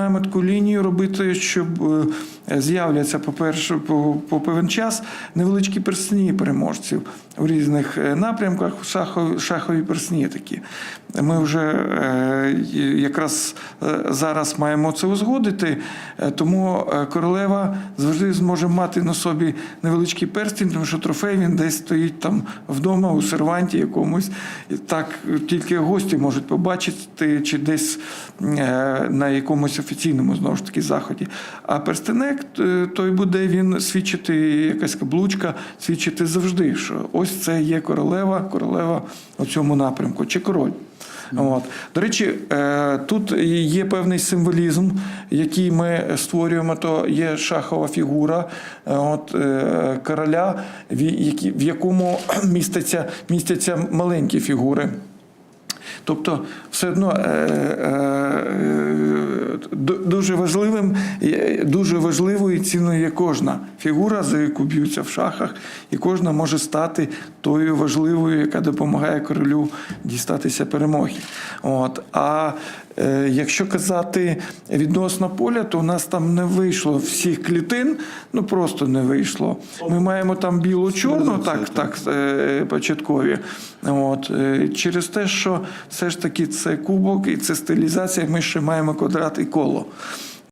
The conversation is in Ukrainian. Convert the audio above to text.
Маємо таку лінію робити, щоб е, з'являться, по, по певен час невеличкі персні переможців у різних е, напрямках. Шахові, персні такі. Ми вже е, якраз зараз маємо це узгодити, тому королева завжди зможе мати на собі невеличкий перстень, тому що трофей він десь стоїть там вдома у серванті якомусь. Так тільки гості можуть побачити, чи десь на якомусь офіційному знову ж таки заході. А перстенек е, той буде він свідчити, якась каблучка, свідчити завжди, що ось це є королева, королева у цьому напрямку, чи король. От. До речі, е, тут є певний символізм, який ми створюємо. То є шахова фігура е, от, короля, в, якому містяться, містяться маленькі фігури. Тобто, все одно дуже важливим, дуже важливою і цінною є кожна фігура, за яку б'ються в шахах, і кожна може стати тою важливою, яка допомагає королю дістатися перемоги. От. А якщо казати відносно поля, то у нас там не вийшло всіх клітин, ну просто не вийшло. Ми маємо там білу-чорну, так, так, е, початкові. От. е, Через те, що все ж таки це кубок і це стилізація, ми ще маємо квадрат і коло.